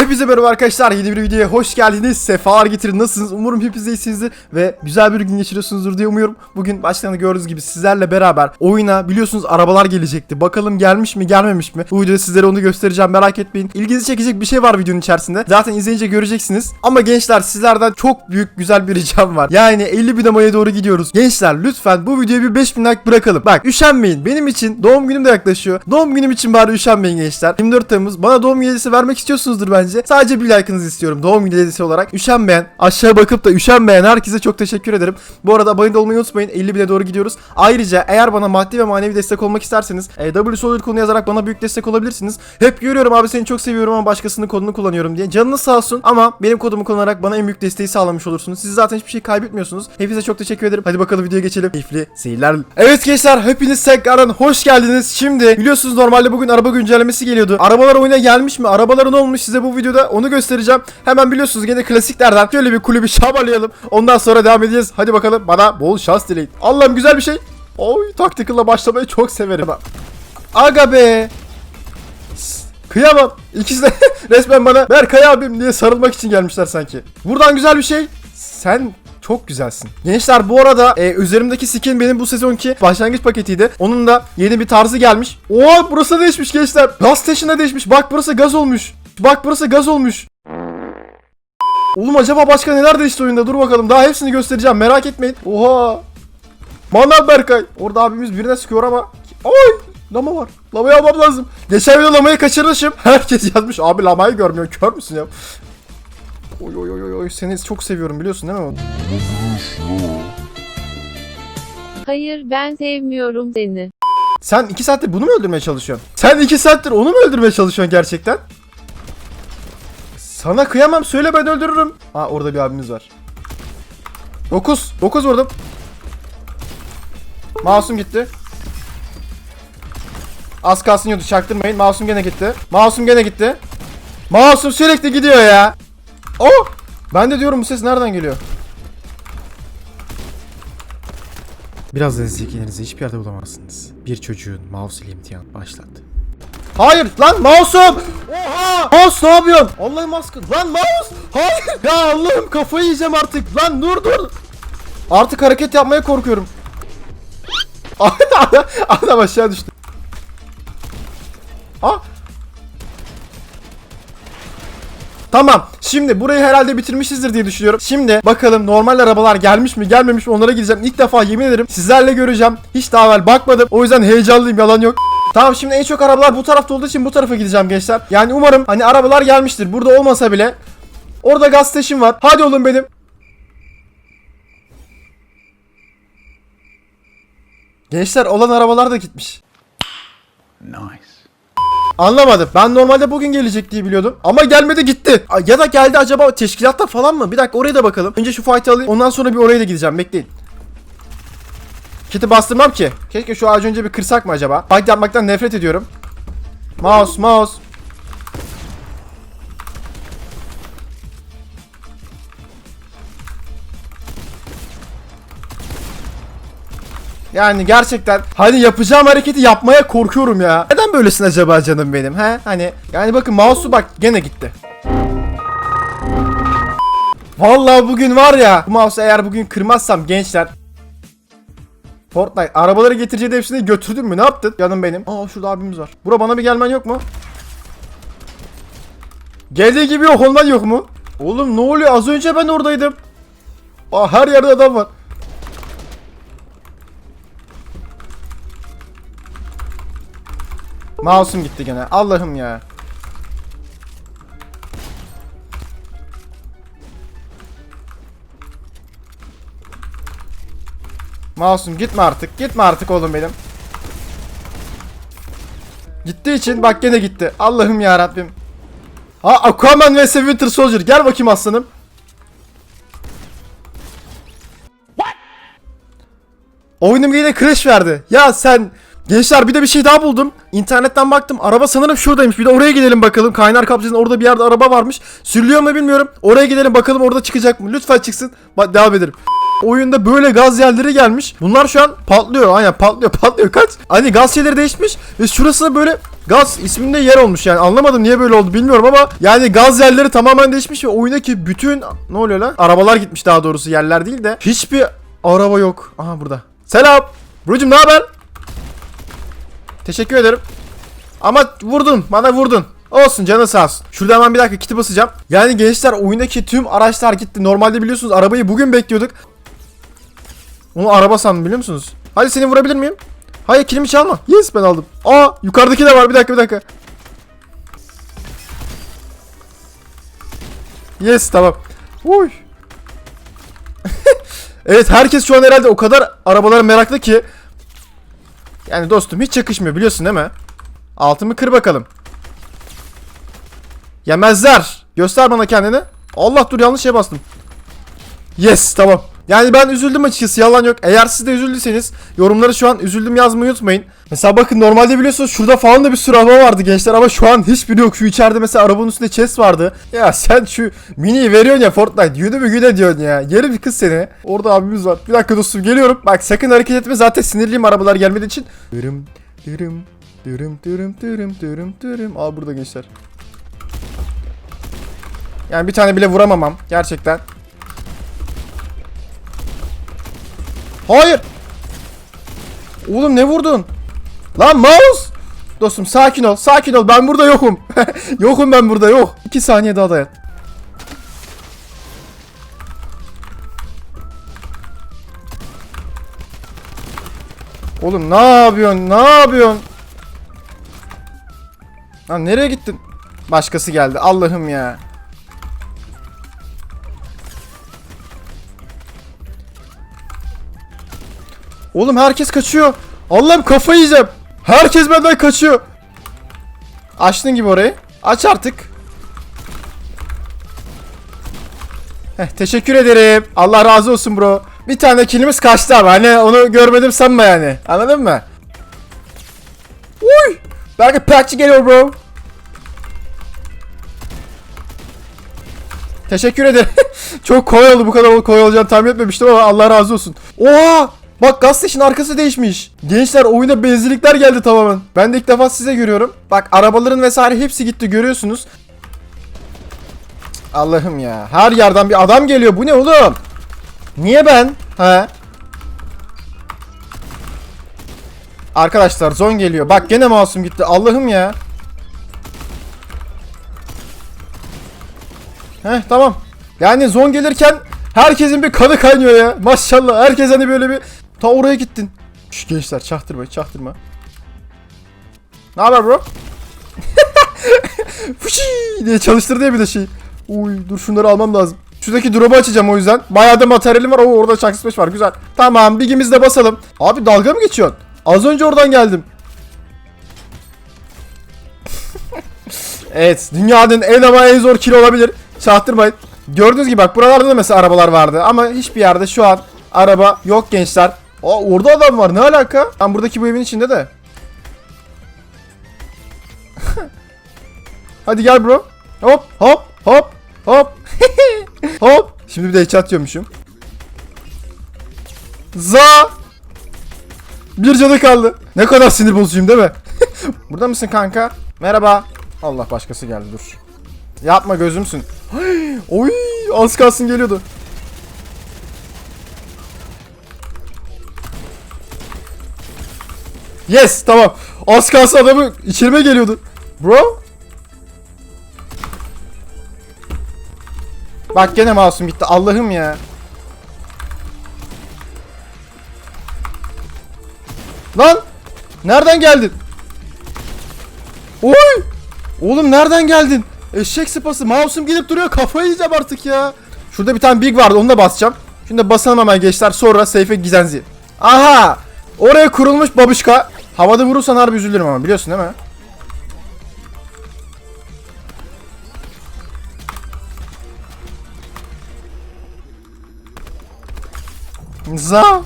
Hepinize merhaba arkadaşlar. Yeni bir videoya hoş geldiniz. Sefalar getirin. Nasılsınız? Umarım hepiniz iyisinizdir ve güzel bir gün geçiriyorsunuzdur diye umuyorum. Bugün baştan gördüğünüz gibi sizlerle beraber oyuna biliyorsunuz arabalar gelecekti. Bakalım gelmiş mi gelmemiş mi? Bu videoda sizlere onu göstereceğim. Merak etmeyin. İlginizi çekecek bir şey var videonun içerisinde. Zaten izleyince göreceksiniz. Ama gençler sizlerden çok büyük güzel bir ricam var. Yani 50 bin aboneye doğru gidiyoruz. Gençler lütfen bu videoya bir 5000 like bırakalım. Bak üşenmeyin. Benim için doğum günüm de yaklaşıyor. Doğum günüm için bari üşenmeyin gençler. 24 Temmuz. Bana doğum hediyesi vermek istiyorsunuzdur bence. Sadece bir like'ınızı istiyorum. Doğum günü hediyesi olarak. Üşenmeyen, aşağı bakıp da üşenmeyen herkese çok teşekkür ederim. Bu arada abone olmayı unutmayın. 50 bine doğru gidiyoruz. Ayrıca eğer bana maddi ve manevi destek olmak isterseniz e, konu yazarak bana büyük destek olabilirsiniz. Hep görüyorum abi seni çok seviyorum ama başkasının kodunu kullanıyorum diye. Canınız sağ olsun ama benim kodumu kullanarak bana en büyük desteği sağlamış olursunuz. Siz zaten hiçbir şey kaybetmiyorsunuz. Hepinize çok teşekkür ederim. Hadi bakalım videoya geçelim. Keyifli seyirler. Evet gençler hepiniz tekrardan hoş geldiniz. Şimdi biliyorsunuz normalde bugün araba güncellemesi geliyordu. Arabalar oyuna gelmiş mi? Arabaların olmuş size bu videoda onu göstereceğim. Hemen biliyorsunuz gene klasiklerden şöyle bir kulübü şabalayalım. Ondan sonra devam edeceğiz. Hadi bakalım bana bol şans dileyin. Allah'ım güzel bir şey. Oy taktikalla başlamayı çok severim. Aga be. Kıyamam. İkisi de resmen bana Berkay abim diye sarılmak için gelmişler sanki. Buradan güzel bir şey. Sen çok güzelsin. Gençler bu arada e, üzerimdeki skin benim bu sezonki başlangıç paketiydi. Onun da yeni bir tarzı gelmiş. Oo burası değişmiş gençler. Gaz station'a değişmiş. Bak burası gaz olmuş. Bak burası gaz olmuş. Oğlum acaba başka neler değişti oyunda? Dur bakalım. Daha hepsini göstereceğim. Merak etmeyin. Oha. Manav Berkay. Orada abimiz birine sıkıyor ama. Oy. Lama var. Lamayı almam lazım. Geçen video lamayı kaçırmışım. Herkes yazmış. Abi lamayı görmüyor. Kör müsün ya? Oy oy oy oy. Seni çok seviyorum biliyorsun değil mi? Hayır ben sevmiyorum seni. Sen iki saattir bunu mu öldürmeye çalışıyorsun? Sen iki saattir onu mu öldürmeye çalışıyorsun gerçekten? Sana kıyamam söyle ben öldürürüm. Aa orada bir abimiz var. 9. 9 vurdum. Masum gitti. Az kalsın yiyordu çaktırmayın. Masum gene gitti. Masum gene gitti. Masum sürekli gidiyor ya. Oh! Ben de diyorum bu ses nereden geliyor? Biraz da zekilerinizi hiçbir yerde bulamazsınız. Bir çocuğun mouse ile imtihan başlattı. Hayır lan mouse'um! Oha! Mouse ne yapıyorsun? Allah'ım askın. Lan mouse! Hayır! Ya Allah'ım kafayı yiyeceğim artık. Lan dur dur. Artık hareket yapmaya korkuyorum. Adam aşağı düştü. Ha? Tamam. Şimdi burayı herhalde bitirmişizdir diye düşünüyorum. Şimdi bakalım normal arabalar gelmiş mi gelmemiş mi onlara gideceğim. İlk defa yemin ederim sizlerle göreceğim. Hiç daha evvel bakmadım. O yüzden heyecanlıyım yalan yok. Tamam şimdi en çok arabalar bu tarafta olduğu için bu tarafa gideceğim gençler. Yani umarım hani arabalar gelmiştir. Burada olmasa bile. Orada gaz station var. Hadi oğlum benim. Gençler olan arabalar da gitmiş. Anlamadım. Ben normalde bugün gelecek diye biliyordum. Ama gelmedi gitti. Ya da geldi acaba teşkilatta falan mı? Bir dakika oraya da bakalım. Önce şu fight'ı alayım. Ondan sonra bir oraya da gideceğim. Bekleyin. Kit'i bastırmam ki. Keşke şu ağacı önce bir kırsak mı acaba? Fight yapmaktan nefret ediyorum. Mouse mouse. Yani gerçekten hani yapacağım hareketi yapmaya korkuyorum ya. Neden böylesin acaba canım benim he? Hani yani bakın mouse'u bak gene gitti. Vallahi bugün var ya bu mouse'u eğer bugün kırmazsam gençler Fortnite arabaları getireceği hepsini götürdün mü? Ne yaptın? Canım benim. Aa şurada abimiz var. Bura bana bir gelmen yok mu? Geldiği gibi yok ondan yok mu? Oğlum ne oluyor? Az önce ben oradaydım. Aa her yerde adam var. Mouse'um gitti gene. Allah'ım ya. Mouse'um gitme artık. Gitme artık oğlum benim. Gittiği için bak gene gitti. Allah'ım ya Rabbim. Ha Aquaman vs Winter Soldier. Gel bakayım aslanım. Oyunum yine crash verdi. Ya sen Gençler bir de bir şey daha buldum. İnternetten baktım. Araba sanırım şuradaymış. Bir de oraya gidelim bakalım. Kaynar kapsülün orada bir yerde araba varmış. Sürülüyor mu bilmiyorum. Oraya gidelim bakalım orada çıkacak mı? Lütfen çıksın. Bak devam edelim. Oyunda böyle gaz yerleri gelmiş. Bunlar şu an patlıyor. Aynen patlıyor patlıyor. Kaç? Hani gaz şeyleri değişmiş. Ve şurası da böyle gaz isminde yer olmuş yani. Anlamadım niye böyle oldu bilmiyorum ama yani gaz yerleri tamamen değişmiş ve oyundaki bütün ne oluyor lan? Arabalar gitmiş daha doğrusu yerler değil de. Hiçbir araba yok. Aha burada. Selam. Brocum ne haber? Teşekkür ederim. Ama vurdun. Bana vurdun. Olsun canı sağ olsun. Şurada hemen bir dakika kiti basacağım. Yani gençler oyundaki tüm araçlar gitti. Normalde biliyorsunuz arabayı bugün bekliyorduk. Onu araba sandım biliyor musunuz? Hadi seni vurabilir miyim? Hayır kilimi çalma. Yes ben aldım. Aa yukarıdaki de var. Bir dakika bir dakika. Yes tamam. Uy. evet herkes şu an herhalde o kadar arabalara meraklı ki. Yani dostum hiç yakışmıyor biliyorsun değil mi? Altımı kır bakalım. Yemezler. Göster bana kendini. Allah dur yanlış şeye bastım. Yes tamam. Yani ben üzüldüm açıkçası yalan yok. Eğer siz de üzüldüyseniz yorumları şu an üzüldüm yazmayı unutmayın. Mesela bakın normalde biliyorsunuz şurada falan da bir sürü araba vardı gençler ama şu an hiçbiri yok. Şu içeride mesela arabanın üstünde chest vardı. Ya sen şu miniyi veriyorsun ya Fortnite. Yürü mü güne diyorsun ya. Yeri bir kız seni. Orada abimiz var. Bir dakika dostum geliyorum. Bak sakın hareket etme zaten sinirliyim arabalar gelmediği için. Dürüm dürüm dürüm dürüm dürüm dürüm dürüm. Aa burada gençler. Yani bir tane bile vuramamam gerçekten. Hayır. Oğlum ne vurdun? Lan mouse. Dostum sakin ol. Sakin ol. Ben burada yokum. yokum ben burada yok. 2 saniye daha dayan. Oğlum ne yapıyorsun? Ne yapıyorsun? Lan nereye gittin? Başkası geldi. Allah'ım ya. Oğlum herkes kaçıyor. Allah'ım kafayı yiyeceğim. Herkes benden kaçıyor. Açtın gibi orayı. Aç artık. Heh, teşekkür ederim. Allah razı olsun bro. Bir tane kilimiz kaçtı ama hani onu görmedim sanma yani. Anladın mı? Uy! Belki patch geliyor bro. Teşekkür ederim. Çok kolay oldu bu kadar kolay olacağını tahmin etmemiştim ama Allah razı olsun. Oha! Bak gaz station arkası değişmiş. Gençler oyuna benzinlikler geldi tamamen. Ben de ilk defa size görüyorum. Bak arabaların vesaire hepsi gitti görüyorsunuz. Allah'ım ya. Her yerden bir adam geliyor. Bu ne oğlum? Niye ben? He? Arkadaşlar zon geliyor. Bak gene masum gitti. Allah'ım ya. Heh tamam. Yani zon gelirken herkesin bir kanı kaynıyor ya. Maşallah herkes hani böyle bir ta oraya gittin. Şş, gençler çaktırma çaktırma. Ne haber bro? Fışi diye çalıştır diye bir de şey. Uy dur şunları almam lazım. Şuradaki drop'u açacağım o yüzden. Bayağı da materyalim var. Oo orada çaksız var güzel. Tamam bigimizi basalım. Abi dalga mı geçiyorsun? Az önce oradan geldim. evet dünyanın en ama en zor kill olabilir. Çaktırmayın. Gördüğünüz gibi bak buralarda da mesela arabalar vardı ama hiçbir yerde şu an araba yok gençler. Aa orada adam var ne alaka? Ben buradaki bu evin içinde de. Hadi gel bro. Hop hop hop hop. hop. Şimdi bir de headshot diyormuşum. Za. Bir canı kaldı. Ne kadar sinir bozucuyum değil mi? Burada mısın kanka? Merhaba. Allah başkası geldi dur. Yapma gözümsün. Oy az kalsın geliyordu. Yes tamam. Az kalsın adamı içerime geliyordu. Bro. Bak gene masum gitti. Allah'ım ya. Lan! Nereden geldin? Oy! Oğlum nereden geldin? Eşek sıpası. Mouse'um gidip duruyor. Kafayı yiyeceğim artık ya. Şurada bir tane big vardı. Onu da basacağım. Şimdi basalım hemen gençler. Sonra seyfe gizenzi. Aha! Oraya kurulmuş babuşka. Havada vurursan harbi üzülürüm ama biliyorsun değil mi? Za.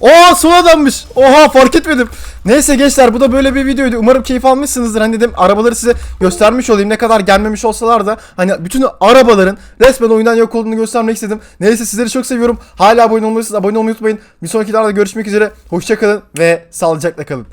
Oha son adammış. Oha fark etmedim. Neyse gençler bu da böyle bir videoydu. Umarım keyif almışsınızdır. Hani dedim arabaları size göstermiş olayım. Ne kadar gelmemiş olsalar da hani bütün arabaların resmen oyundan yok olduğunu göstermek istedim. Neyse sizleri çok seviyorum. Hala abone olmayı abone olmayı unutmayın. Bir sonraki videoda görüşmek üzere. Hoşçakalın ve sağlıcakla kalın.